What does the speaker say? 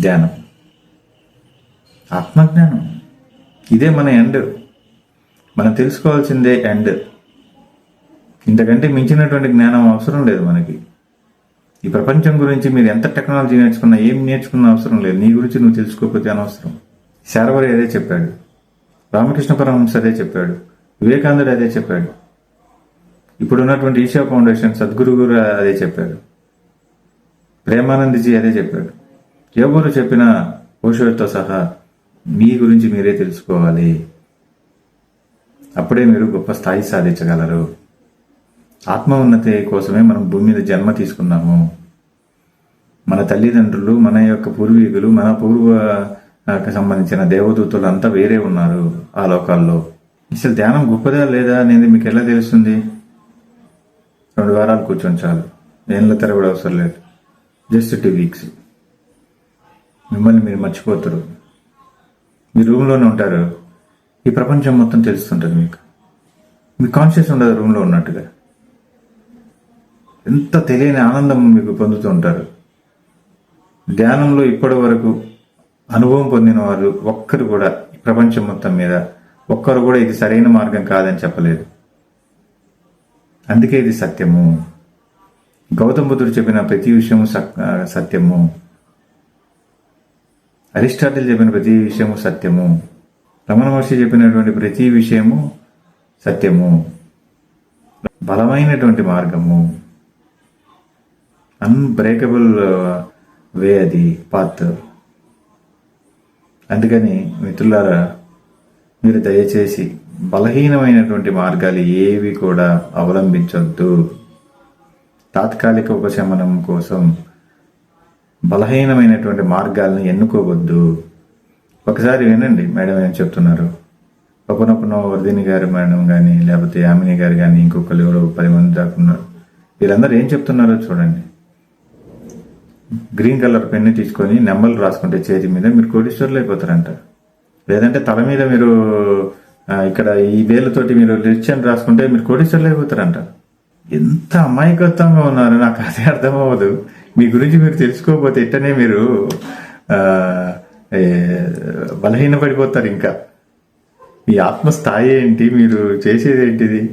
ధ్యానం. ఆత్మజ్ఞానం. ఇదే మన ఎండ్. మనం తెలుసుకోవాల్సిందే ఎండ్. ఇంతకంటే మించినటువంటి జ్ఞానం అవసరం లేదు మనకి. ఈ ప్రపంచం గురించి మీరు ఎంత టెక్నాలజీ నేర్చుకున్నా ఏం నేర్చుకున్న అవసరం లేదు. నీ గురించి నువ్వు తెలుసుకోకపోతే అనవసరం. శారవరి అదే చెప్పాడు. రామకృష్ణ పరమహంస అదే చెప్పాడు. వివేకానందుడు అదే చెప్పాడు. ఇప్పుడు ఉన్నటువంటి ఈశా ఫౌండేషన్ సద్గురు గురు అదే చెప్పాడు. ప్రేమానందజీ అదే చెప్పాడు. ఎవరు చెప్పిన హోషోతో సహా మీ గురించి మీరే తెలుసుకోవాలి. అప్పుడే మీరు గొప్ప స్థాయి సాధించగలరు. ఆత్మ ఉన్నతి కోసమే మనం భూమి మీద జన్మ తీసుకున్నాము. మన తల్లిదండ్రులు మన యొక్క పూర్వీకులు మన పూర్వకు సంబంధించిన దేవదూతలు అంతా వేరే ఉన్నారు ఆ లోకాల్లో. అసలు ధ్యానం గొప్పదా లేదా అనేది మీకు ఎలా తెలుస్తుంది? రెండు వారాలు కూర్చొని చాలు. ఏళ్ళ తెరవడం అవసరం లేదు. Just two weeks. మిమ్మల్ని మీరు మర్చిపోతారు. మీ రూమ్లోనే ఉంటారు. ఈ ప్రపంచం మొత్తం తెలుస్తుంటుంది మీకు. మీ కాన్షియస్ ఉండదు రూమ్లో ఉన్నట్టుగా. ఎంత తెలియని ఆనందం మీకు పొందుతూ ఉంటారు. ధ్యానంలో ఇప్పటి వరకు అనుభవం పొందిన వారు ఒక్కరు కూడా ఈ ప్రపంచం మొత్తం మీద ఒక్కరు కూడా ఇది సరైన మార్గం కాదని చెప్పలేదు. అందుకే ఇది సత్యము. గౌతమ బుద్ధుడు చెప్పిన ప్రతి విషయము సత్యము. అరిస్టాటిల్ చెప్పిన ప్రతి విషయము సత్యము. రమణ మహర్షి చెప్పినటువంటి ప్రతి విషయము సత్యము. బలమైనటువంటి మార్గము. అన్బ్రేకబుల్ వే uh, అది పాత్ అందుకని మిత్రులారా మీరు దయచేసి బలహీనమైనటువంటి మార్గాలు ఏవి కూడా అవలంబించొద్దు. తాత్కాలిక ఉపశమనం కోసం బలహీనమైనటువంటి మార్గాలను ఎన్నుకోవద్దు. ఒకసారి వినండి మేడం ఏం చెప్తున్నారు? ఒకనొకనో వర్ధిని గారు మేడం కానీ లేకపోతే యామిని గారు కానీ ఇంకొకరు ఎవరో పది మంది దాకా ఉన్నారు. వీళ్ళందరూ ఏం చెప్తున్నారో చూడండి. గ్రీన్ కలర్ పెన్ను తీసుకొని నెంబర్లు రాసుకుంటే చేతి మీద మీరు కోటీశ్వర్లు అయిపోతారంట. లేదంటే తల మీద మీరు ఇక్కడ ఈ వేలతోటి మీరు లిస్ట్ అని రాసుకుంటే మీరు కోటీశ్వర్లు అయిపోతారంట. ఎంత అమాయకత్వంగా ఉన్నారు? నాకు అదే అర్థం అవ్వదు మీ గురించి మీరు తెలుసుకోకపోతే ఇట్టనే మీరు బలహీనపడిపోతారు ఇంకా. మీ ఆత్మస్థాయి ఏంటి? మీరు చేసేది ఏంటిది?